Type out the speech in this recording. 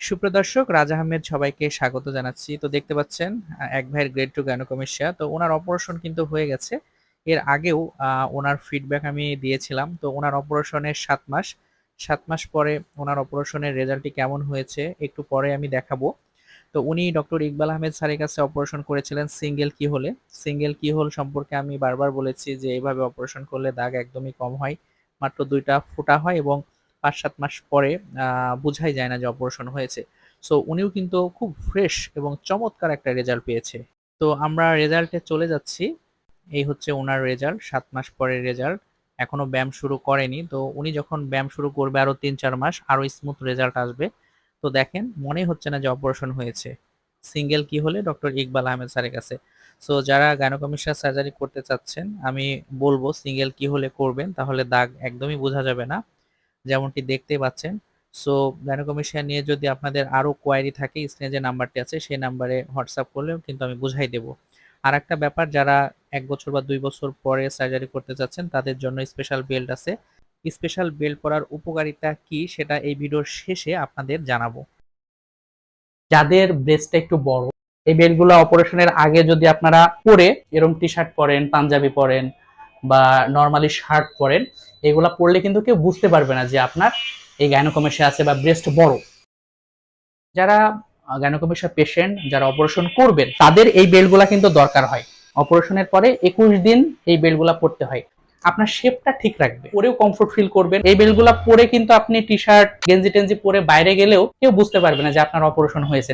সুপ্রদর্শক রাজা আহমেদ সবাইকে স্বাগত জানাচ্ছি। তো দেখতে পাচ্ছেন এক ভাইয়ের গ্রেড টু গ্যানোকমেশিয়া তো ওনার অপারেশন কিন্তু হয়ে গেছে। এর আগেও ওনার ফিডব্যাক আমি দিয়েছিলাম। তো ওনার অপারেশনের সাত মাস সাত মাস পরে ওনার অপারেশনের রেজাল্টটি কেমন হয়েছে একটু পরে আমি দেখাবো। তো উনি ডক্টর ইকবাল আহমেদ স্যারের কাছে অপারেশন করেছিলেন সিঙ্গেল কি হলে সিঙ্গেল কি হোল সম্পর্কে আমি বারবার বলেছি যে এইভাবে অপারেশন করলে দাগ একদমই কম হয়, মাত্র দুইটা ফোঁটা হয় এবং পাঁচ সাত মাস পরে বোঝাই যায় না যে অপারেশন হয়েছে। সো উনিও কিন্তু খুব ফ্রেশ এবং চমৎকার একটা রেজাল্ট পেয়েছে। তো আমরা রেজাল্টে চলে যাচ্ছি। এই হচ্ছে ওনার রেজাল্ট সাত মাস পরের রেজাল্ট এখনও ব্যায়াম শুরু করেনি। তো উনি যখন ব্যায়াম শুরু করবে আরও তিন চার মাস, আরও স্মুথ রেজাল্ট আসবে। তো দেখেন মনে হচ্ছে না যে অপারেশন হয়েছে। সিঙ্গেল কি হলে? ডক্টর ইকবাল আহমেদ স্যারের কাছে। সো যারা গাইনোকমিশন সার্জারি করতে চাচ্ছেন, আমি বলব সিঙ্গেল কি হলে করবেন, তাহলে দাগ একদমই বোঝা যাবে না। যেমনটি দেখতে পাচ্ছেন। সো গাইনোকমিশন নিয়ে যদি আপনাদের আরও কোয়ারি থাকে, স্ক্রিনে যে নাম্বারটি আছে, সেই নাম্বারে হোয়াটসঅ্যাপ করলেও কিন্তু আমি বুঝাই দেব। আর একটা ব্যাপার, যারা এক বছর বা দুই বছর পরে সার্জারি করতে চাচ্ছেন, তাদের জন্য স্পেশাল বেল্ট আছে। স্পেশাল বেল্ট পরার উপকারিতা কি, সেটা এই ভিডিওর শেষে আপনাদের জানাব। যাদের ব্রেস্টটা একটু বড়, এই বেল্টগুলো অপারেশনের আগে যদি আপনারা পরে এরকম টি শার্ট পরেন, পাঞ্জাবি পরেন বা নর্মালি শার্ট পরেন এগুলা পরলে কিন্তু কেউ বুঝতে পারবে না যে আপনার এই গাইনোকমেশিয়া আছে বা ব্রেস্ট বড়। যারা গাইনোকমেশিয়া পেশেন্ট যারা অপারেশন করবেন, তাদের এই বেল্টগুলা কিন্তু দরকার হয়। অপারেশনের পরে একুশ দিন এই বেল্টগুলা পরতে হয়। আপনার শেপটা ঠিক রাখবে। পরেও কমফোর্ট ফিল করবেন। এই বেল্টগুলা পরে কিন্তু আপনি টি শার্ট গেঞ্জি টেঞ্জি পরে বাইরে গেলেও কেউ বুঝতে পারবে না যে আপনার অপারেশন হয়েছে।